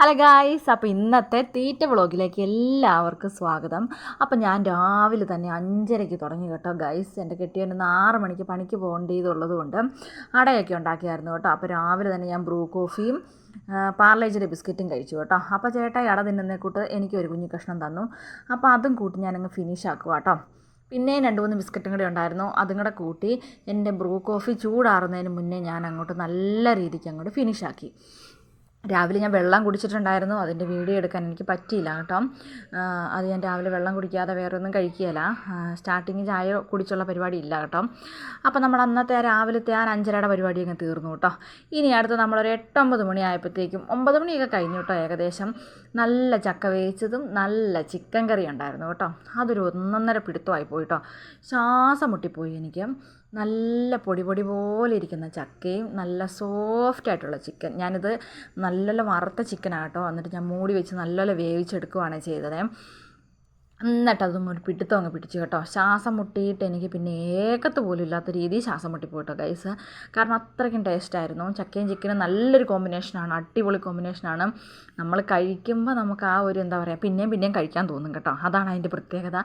Hello guys അപ്പോൾ ഇന്നത്തെ തീറ്റ വ്ളോഗിലേക്ക് എല്ലാവർക്കും സ്വാഗതം. അപ്പോൾ ഞാൻ രാവിലെ തന്നെ അഞ്ചരയ്ക്ക് തുടങ്ങി കേട്ടോ ഗൈസ് എന്റെ കെട്ടിയൊന്ന് ആറ് മണിക്ക് പണിക്ക് പോകേണ്ടതുള്ളത് കൊണ്ട് അടയൊക്കെ ഉണ്ടാക്കിയായിരുന്നു കേട്ടോ. അപ്പോൾ രാവിലെ തന്നെ ഞാൻ ബ്രൂ കോഫിയും പാർലേജിലെ ബിസ്ക്കറ്റും കഴിച്ചു കേട്ടോ. അപ്പോൾ ചേട്ടായി അട തിന്നെ കൂട്ട് എനിക്കൊരു കുഞ്ഞു കഷ്ണം തന്നു. അപ്പോൾ അതും കൂട്ടി ഞാനങ്ങ് ഫിനിഷ് ആക്കുക കേട്ടോ. പിന്നെ രണ്ട് മൂന്ന് ബിസ്ക്കറ്റും കൂടെ ഉണ്ടായിരുന്നു. അതും കൂടെ കൂട്ടി എന്റെ ബ്രൂ കോഫി ചൂടാറുന്നതിന് മുന്നേ ഞാൻ അങ്ങോട്ട് നല്ല രീതിക്ക് അങ്ങോട്ട് ഫിനിഷാക്കി രാവിലെ ഞാൻ വെള്ളം കുടിച്ചിട്ടുണ്ടായിരുന്നു. അതിന്റെ വീഡിയോ എടുക്കാൻ എനിക്ക് പറ്റിയില്ല കേട്ടോ. അത് ഞാൻ രാവിലെ വെള്ളം കുടിക്കാതെ വേറെ ഒന്നും കഴിക്കുകയില്ല സ്റ്റാർട്ടിങ് ചായ കുടിച്ചുള്ള പരിപാടി ഇല്ല കേട്ടോ. അപ്പോൾ നമ്മൾ അന്നത്തെ രാവിലത്തെ ആ അഞ്ചരയുടെ പരിപാടി അങ്ങ് തീർന്നു കേട്ടോ. ഇനി അടുത്ത് നമ്മളൊരു എട്ടൊമ്പത് മണി ആയപ്പോഴത്തേക്കും ഒമ്പത് മണിയൊക്കെ കഴിഞ്ഞു കേട്ടോ ഏകദേശം. നല്ല ചക്ക വേവിച്ചതും നല്ല ചിക്കൻ കറി ഉണ്ടായിരുന്നു കേട്ടോ. അതൊരു ഒന്നൊന്നര പിടുത്തമായി പോയിട്ടോ ശ്വാസം മുട്ടിപ്പോയി എനിക്ക്. നല്ല പൊടി പൊടി പോലെ ഇരിക്കുന്ന ചക്കയും നല്ല സോഫ്റ്റായിട്ടുള്ള ചിക്കൻ ഞാനിത് നല്ലപോലെ വറുത്ത ചിക്കനാണ് കേട്ടോ. എന്നിട്ട് ഞാൻ മൂടി വെച്ച് നല്ലപോലെ വേവിച്ചെടുക്കുവാണ് ചെയ്തത്. എന്നിട്ട് അതും ഒരു പിടുത്തം അങ്ങ് പിടിച്ചു കേട്ടോ. ശ്വാസം മുട്ടിയിട്ട് എനിക്ക് പിന്നെ ഏക്കത്ത് പോലും ഇല്ലാത്ത രീതിയിൽ ശ്വാസം മുട്ടിപ്പോയിട്ടോ ഗൈസ് കാരണം അത്രയ്ക്കും ടേസ്റ്റായിരുന്നു ചക്കയും ചിക്കനും നല്ലൊരു കോമ്പിനേഷനാണ് അടിപൊളി കോമ്പിനേഷനാണ് നമ്മൾ കഴിക്കുമ്പോൾ നമുക്ക് ആ ഒരു എന്താ പറയുക പിന്നെയും പിന്നെയും കഴിക്കാൻ തോന്നും കേട്ടോ. അതാണ് അതിന്റെ പ്രത്യേകത.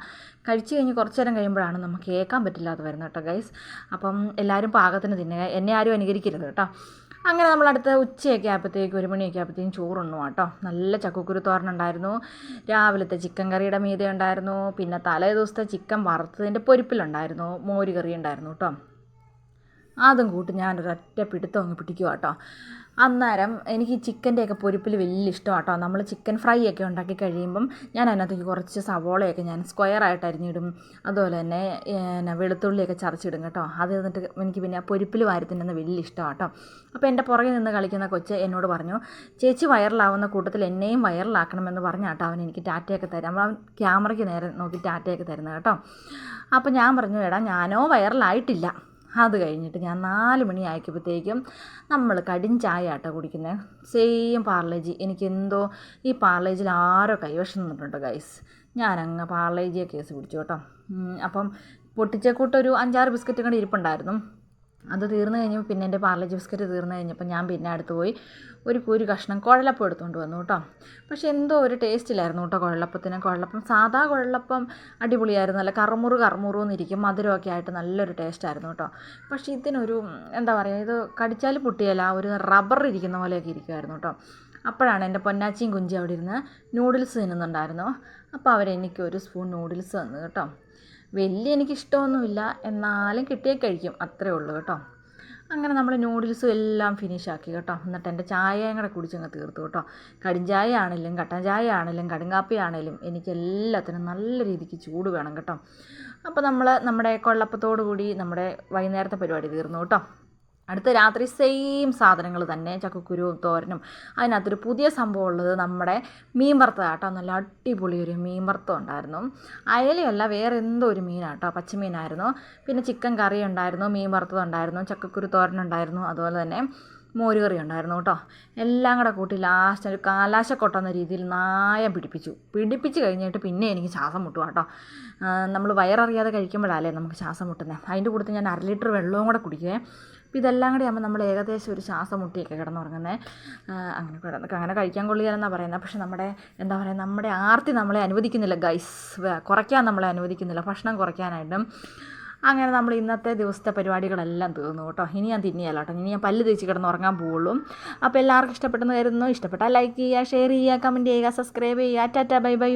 കഴിച്ചു കഴിഞ്ഞ് കുറച്ച് നേരം കഴിയുമ്പോഴാണ് നമുക്ക് കേൾക്കാൻ പറ്റില്ലാതെ വരുന്നത് കേട്ടോ ഗൈസ് അപ്പം എല്ലാവരും പാകത്തിന് തിന്നുക. എന്നെ ആരും അനുകരിക്കരുത് കേട്ടോ. അങ്ങനെ നമ്മൾ അടുത്ത ഉച്ചയൊക്കെ ആയപ്പോഴത്തേക്ക് ഒരു മണിയൊക്കെ ആയപ്പോഴത്തേക്കും ചോറുണ്ണു കേട്ടോ നല്ല ചക്കക്കുരു തോരനുണ്ടായിരുന്നു രാവിലത്തെ ചിക്കൻ കറിയുടെ മീതെ ഉണ്ടായിരുന്നു. പിന്നെ തലേ ദിവസത്തെ ചിക്കൻ വറുത്തതിന്റെ പൊരിപ്പിലുണ്ടായിരുന്നു. മോര് കറി ഉണ്ടായിരുന്നു കേട്ടോ. അതും കൂട്ടി ഞാനൊരൊറ്റ പിടുത്തം അങ്ങ് പിടിക്കുക കേട്ടോ അന്നേരം എനിക്ക് ചിക്കന്റെയൊക്കെ പൊരിപ്പിൽ വലിയ ഇഷ്ടമാട്ടോ. നമ്മൾ ചിക്കൻ ഫ്രൈ ഒക്കെ ഉണ്ടാക്കി കഴിയുമ്പം ഞാൻ അതിനകത്തേക്ക് കുറച്ച് സവോളയൊക്കെ ഞാൻ സ്ക്വയർ ആയിട്ട് അരിഞ്ഞിടും. അതുപോലെ തന്നെ പിന്നെ വെളുത്തുള്ളിയൊക്കെ ചതച്ചിടും കേട്ടോ. അത് എന്നിട്ട് എനിക്ക് പിന്നെ പൊരിപ്പിൽ വാരി വലിയ ഇഷ്ടം കേട്ടോ അപ്പോൾ എന്റെ പുറകെ നിന്ന് കളിക്കുന്ന കൊച്ച് എന്നോട് പറഞ്ഞു ചേച്ചി വൈറലാവുന്ന കൂട്ടത്തിൽ എന്നെയും വൈറലാക്കണമെന്ന് പറഞ്ഞാട്ടോ അവൻ എനിക്ക് ടാറ്റയൊക്കെ തരാം അവൻ ക്യാമറയ്ക്ക് നേരെ നോക്കി ടാറ്റയൊക്കെ തരുന്നത് കേട്ടോ. അപ്പോൾ ഞാൻ പറഞ്ഞു എടാ ഞാനോ വൈറലായിട്ടില്ല അത് കഴിഞ്ഞിട്ട് ഞാൻ നാല് മണി ആയപ്പോഴത്തേക്കും നമ്മൾ കടിൻ ചായ ആട്ടോ കുടിക്കുന്നത് സെയിം പാർലേജി എനിക്കെന്തോ ഈ പാർലേജിൽ ആരോ കൈവശം നിന്നിട്ടുണ്ട് ഗൈസ് ഞാനങ്ങ് പാർലേജിയെ കേസ് പിടിച്ചു കേട്ടോ. അപ്പം പൊട്ടിച്ചക്കൂട്ടൊരു അഞ്ചാറ് ബിസ്ക്കറ്റ് കൂടെ ഇരിപ്പുണ്ടായിരുന്നു. അത് തീർന്നു കഴിഞ്ഞപ്പോൾ പിന്നെ എന്റെ പാർലേജ് ബിസ്ക്കറ്റ് തീർന്നു കഴിഞ്ഞപ്പോൾ ഞാൻ പിന്നെ അടുത്ത് പോയി ഒരു ഒരു കഷ്ണം കുഴലപ്പം എടുത്തുകൊണ്ട് വന്നു കേട്ടോ. പക്ഷേ എന്തോ ഒരു ടേസ്റ്റ് ഇല്ലായിരുന്നു കേട്ടോ കുഴലപ്പത്തിന്. കുഴലപ്പം സാധാ കുഴലപ്പം അടിപൊളിയായിരുന്നു. നല്ല കറുമുറു കറുമുറു എന്നിരിക്കും. മധുരമൊക്കെ ആയിട്ട് നല്ലൊരു ടേസ്റ്റായിരുന്നു കേട്ടോ. പക്ഷേ ഇതിനൊരു എന്താ പറയുക ഇത് കടിച്ചാൽ പൊട്ടിയല്ല ഒരു റബ്ബർ ഇരിക്കുന്ന പോലെയൊക്കെ ഇരിക്കുമായിരുന്നു കേട്ടോ. അപ്പോഴാണ് എന്റെ പൊന്നാച്ചിയും കുഞ്ചി അവിടെ ഇരുന്ന് നൂഡിൽസ് തിന്നുന്നുണ്ടായിരുന്നു. അപ്പോൾ അവരെനിക്ക് ഒരു സ്പൂൺ നൂഡിൽസ് തന്നു കേട്ടോ. വലിയ എനിക്കിഷ്ടമൊന്നുമില്ല. എന്നാലും കിട്ടിയേ കഴിക്കും. അത്രേ ഉള്ളൂ കേട്ടോ. അങ്ങനെ നമ്മൾ നൂഡിൽസും എല്ലാം ഫിനിഷ് ആക്കി കേട്ടോ. എന്നിട്ട് എന്റെ ചായയും കൂടെ കുടിച്ചങ്ങ് തീർത്തു കേട്ടോ. കടിഞ്ചായ ആണെങ്കിലും കട്ടൻ ചായ ആണെങ്കിലും കടുങ്കാപ്പി ആണെങ്കിലും എനിക്ക് എല്ലാത്തിനും നല്ല രീതിക്ക് ചൂട് വേണം കേട്ടോ. അപ്പോൾ നമ്മൾ നമ്മുടെ കൊള്ളപ്പത്തോടു കൂടി നമ്മുടെ വൈകുന്നേരത്തെ പരിപാടി തീർന്നു കേട്ടോ. അടുത്ത രാത്രി സെയിം സാധനങ്ങൾ തന്നെ ചക്കക്കുരുവും തോരനും. അതിനകത്തൊരു പുതിയ സംഭവം ഉള്ളത് നമ്മുടെ മീൻ വറുത്തതാട്ടോ നല്ല അടിപൊളി ഒരു മീൻ വറുത്തം ഉണ്ടായിരുന്നു. അയലയല്ല വേറെ എന്തോ ഒരു മീനാട്ടോ പച്ചമീനായിരുന്നു. പിന്നെ ചിക്കൻ കറി ഉണ്ടായിരുന്നു മീൻ വറുത്തത് ഉണ്ടായിരുന്നു ചക്കക്കുരു തോരൻ ഉണ്ടായിരുന്നു അതുപോലെ തന്നെ മോരുകറി ഉണ്ടായിരുന്നു കേട്ടോ. എല്ലാം കൂടെ കൂട്ടി ലാസ്റ്റ് ഒരു കാലാശക്കൊട്ടെന്ന രീതിയിൽ നായം പിടിപ്പിച്ചു. പിടിപ്പിച്ച് കഴിഞ്ഞിട്ട് പിന്നെ എനിക്ക് ശ്വാസം മുട്ടും കേട്ടോ. നമ്മൾ വയററിയാതെ കഴിക്കുമ്പോഴല്ലേ നമുക്ക് ശ്വാസം മുട്ടുന്നത് അതിന്റെ കൂട്ടത്തിൽ ഞാൻ അര ലിറ്റർ വെള്ളവും കൂടെ കുടിക്കുവേ. അപ്പോൾ ഇതെല്ലാം കൂടി ആകുമ്പോൾ നമ്മൾ ഏകദേശം ഒരു ശ്വാസം മുട്ടിയൊക്കെ കിടന്നുറങ്ങുന്നത് അങ്ങനെ കിടന്ന് അങ്ങനെ കഴിക്കാൻ കൊള്ളുകയെന്നാണ് പറയുന്നത് പക്ഷേ നമ്മുടെ എന്താ പറയുക നമ്മുടെ ആർത്തി നമ്മളെ അനുവദിക്കുന്നില്ല ഗൈസ് കുറയ്ക്കാൻ നമ്മളെ അനുവദിക്കുന്നില്ല. ഭക്ഷണം കുറയ്ക്കാനായിട്ടും. അങ്ങനെ നമ്മൾ ഇന്നത്തെ ദിവസത്തെ പരിപാടികളെല്ലാം തീർന്നു കേട്ടോ. ഇനി ഞാൻ തിന്നിയല്ല കേട്ടോ. ഇനി ഞാൻ പല്ല് തേച്ച് കിടന്ന് ഉറങ്ങാൻ പോവുള്ളൂ. അപ്പോൾ എല്ലാവർക്കും ഇഷ്ടപ്പെട്ടെന്ന് കരുതുന്നു. ഇഷ്ടപ്പെട്ടാൽ ലൈക്ക് ചെയ്യുക ഷെയർ ചെയ്യുക കമന്റ് ചെയ്യുക സബ്സ്ക്രൈബ് ചെയ്യുക. Tata bye bye.